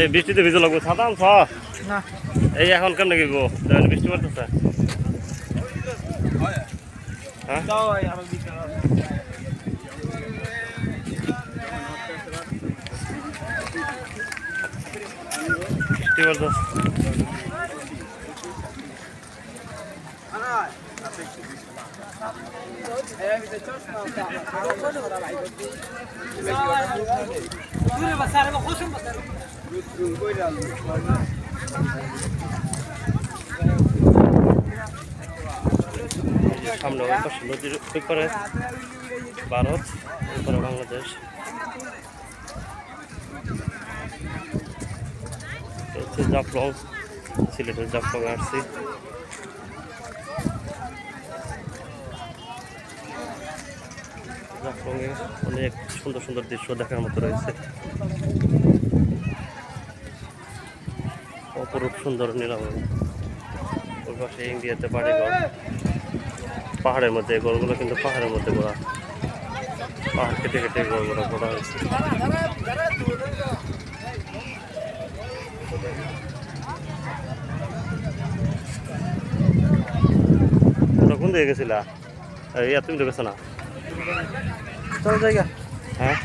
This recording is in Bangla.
এই বৃষ্টিতে ভিজে লাগবো ছাতা আনছ এই এখন কেমন কি গো দেখেন বৃষ্টি পড়তেছে। হ্যাঁ? বৃষ্টি পড়তেছে। সামনে পাশে নদীর পারে ভারত ওই পারে বাংলাদেশ জাফলং সিলেটের জাফলং আসছি অনেক সুন্দর সুন্দর দৃশ্য দেখার মতো রয়েছে। অপরূপ সুন্দর নিরাময় ওই পাশে ইন্ডিয়াতে বাড়িঘর। পাহাড়ের মধ্যে এই গড়গুলো কিন্তু পাহাড়ের মধ্যে করা পাহাড় কেটে কেটে গড়গুলো করা হয়েছে। কোন দিকে গেছিলা? এই তুমি তো না? চল জায়গা। হ্যাঁ।